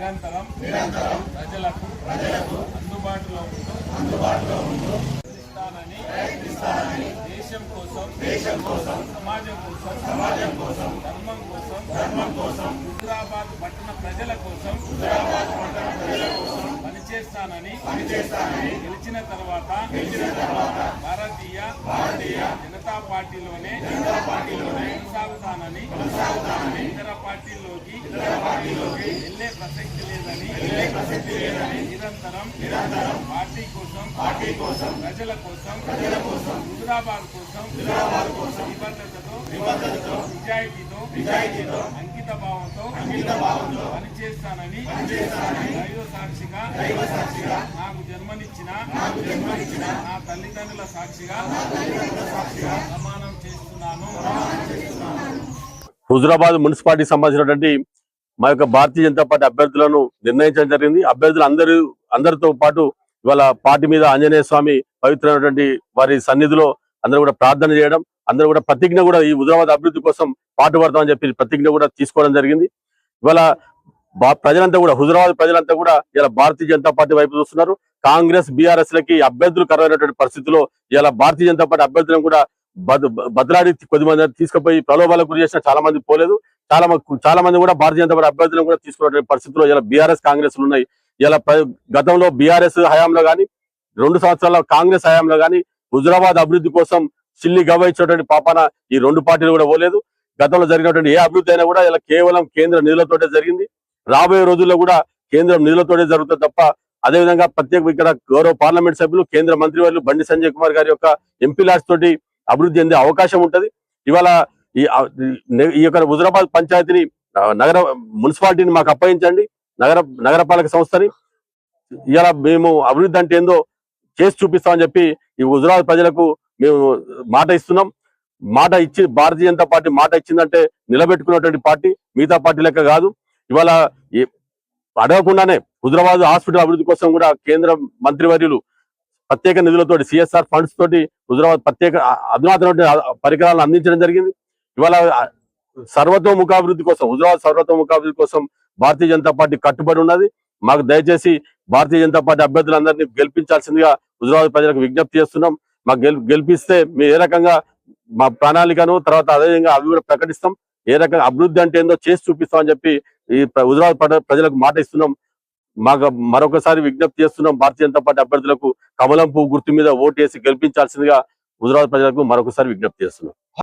నిరంతరం నిరంతరం ప్రజలకు ప్రజలకు అందుబాటులో ఉంటూ అందుబాటులో ఉంటూ ప్రయత్నిస్తానని దేశం కోసం దేశం కోసం సమాజం కోసం సమాజం కోసం ధర్మం కోసం ధర్మం కోసం హుజరాబాద్ పట్టణ ప్రజల కోసం హుజరాబాద్ పట్టణ ప్రజల కోసం పనిచేస్తానని పనిచేస్తానని గెలిచిన తర్వాత గెలిచిన తర్వాత భారతీయ భారతీయ జనతా పార్టీలోనే జనతా పార్టీలోనే కొనసాగుతానని కొనసాగుతానని ఇతర పార్టీల్లోకి ఇతర పార్టీలోకి ప్రసక్తి లేదని వెళ్ళే ప్రసక్తి లేదని నిరంతరం నిరంతరం పార్టీ కోసం పార్టీ కోసం ప్రజల కోసం ప్రజల కోసం హుజరాబాద్ కోసం హుజరాబాద్ కోసం నిబద్ధతతో నిబద్ధతతో నిజాయితీతో నిజాయితీతో అంకిత భావంతో అంకిత భావంతో పనిచేస్తానని పనిచేస్తానని దైవ సాక్షిగా దైవ సాక్షిగా నాకు జన్మనిచ్చిన నాకు జన్మనిచ్చిన నా తల్లిదండ్రుల సాక్షిగా నా తల్లిదండ్రుల సాక్షిగా ప్రమాణం చేస్తున్నాను ప్రమాణం చేస్తున్నాను హుజురాబాద్ మున్సిపాలిటీకి సంబంధించినటువంటి మా యొక్క భారతీయ జనతా పార్టీ అభ్యర్థులను నిర్ణయించడం జరిగింది. అభ్యర్థులు అందరూ అందరితో పాటు ఇవాళ పార్టీ మీద ఆంజనేయ స్వామి పవిత్రమైనటువంటి వారి సన్నిధిలో అందరూ కూడా ప్రార్థన చేయడం అందరూ కూడా ప్రతిజ్ఞ కూడా ఈ హుజురాబాద్ అభివృద్ధి కోసం పాటుపడతామని చెప్పి ప్రతిజ్ఞ కూడా తీసుకోవడం జరిగింది. ఇవాళ ప్రజలంతా కూడా హుజరాబాద్ ప్రజలంతా కూడా ఇలా భారతీయ జనతా పార్టీ వైపు చూస్తున్నారు. కాంగ్రెస్ బీఆర్ఎస్ లకి అభ్యర్థులు కరువైనటువంటి పరిస్థితిలో ఇలా భారతీయ జనతా పార్టీ అభ్యర్థులను కూడా బదలాడి కొద్ది మంది తీసుకుపోయి ప్రలోభాలకు గురి చేసిన చాలా మంది పోలేదు. చాలా మంది చాలా మంది కూడా భారతీయ జనతా పార్టీ అభ్యర్థులను కూడా తీసుకున్నటువంటి పరిస్థితిలో ఇలా బీఆర్ఎస్ కాంగ్రెస్ ఉన్నాయి. ఇలా గతంలో బీఆర్ఎస్ హయాంలో కానీ రెండు సంవత్సరాల కాంగ్రెస్ హయాంలో కానీ హుజరాబాద్ అభివృద్ధి కోసం చిల్లి గవ్వించినటువంటి పాపన ఈ రెండు పార్టీలు కూడా పోలేదు. గతంలో జరిగినటువంటి ఏ అభివృద్ధి అయినా కూడా ఇలా కేవలం కేంద్ర నిధులతోటే జరిగింది. రాబోయే రోజుల్లో కూడా కేంద్రం నిధులతోటే జరుగుతుంది తప్ప అదేవిధంగా ప్రత్యేక ఇక్కడ గౌరవ పార్లమెంట్ సభ్యులు కేంద్ర మంత్రివర్యులు బండి సంజయ్ కుమార్ గారి యొక్క ఎంపీ లాడ్స్ తోటి అభివృద్ధి చెందే అవకాశం ఉంటుంది. ఇవాళ ఈ ఈ- యొక్క హుజరాబాద్ పంచాయతీని నగర మున్సిపాలిటీని మాకు అప్పగించండి. నగర నగరపాలక సంస్థని. ఇలా మేము అభివృద్ధి అంటే ఏందో చేసి చూపిస్తామని చెప్పి ఈ హుజరాబాద్ ప్రజలకు మేము మాట ఇస్తున్నాం. మాట ఇచ్చి భారతీయ జనతా పార్టీ మాట ఇచ్చిందంటే నిలబెట్టుకున్నటువంటి పార్టీ మిగతా పార్టీ లెక్క కాదు. ఇవాళ అడగకుండానే హుజరాబాద్ హాస్పిటల్ అభివృద్ధి కోసం కూడా కేంద్ర మంత్రివర్యులు ప్రత్యేక నిధులతో సిఎస్ఆర్ ఫండ్స్ తోటి హుజరాబాద్ ప్రత్యేక అధునాతన పరికరాలను అందించడం జరిగింది. ఇవాళ సర్వతోముఖాభివృద్ధి కోసం హుజరాబాద్ సర్వతోముఖాభివృద్ధి కోసం భారతీయ జనతా పార్టీ కట్టుబడి ఉన్నది. మాకు దయచేసి భారతీయ జనతా పార్టీ అభ్యర్థులందరినీ గెలిపించాల్సిందిగా హుజరాబాద్ ప్రజలకు విజ్ఞప్తి చేస్తున్నాం. మాకు గెల్ గెలిపిస్తే మేము ఏ రకంగా మా ప్రణాళికను తర్వాత అదేవిధంగా అవి కూడా ప్రకటిస్తాం. ఏ రకంగా అభివృద్ధి అంటే ఏందో చేసి చూపిస్తామని చెప్పి ఈ హుజరాబాద్ ప్రజలకు మాట ఇస్తున్నాం. మాకు మరొకసారి విజ్ఞప్తి చేస్తున్నాం భారతీయ జనతా పార్టీ అభ్యర్థులకు కమలం పువ్వు గుర్తు మీద ఓటేసి గెలిపించాల్సిందిగా గుజరాత్ ప్రజలకు మరొకసారి విజ్ఞప్తి చేస్తున్నాం.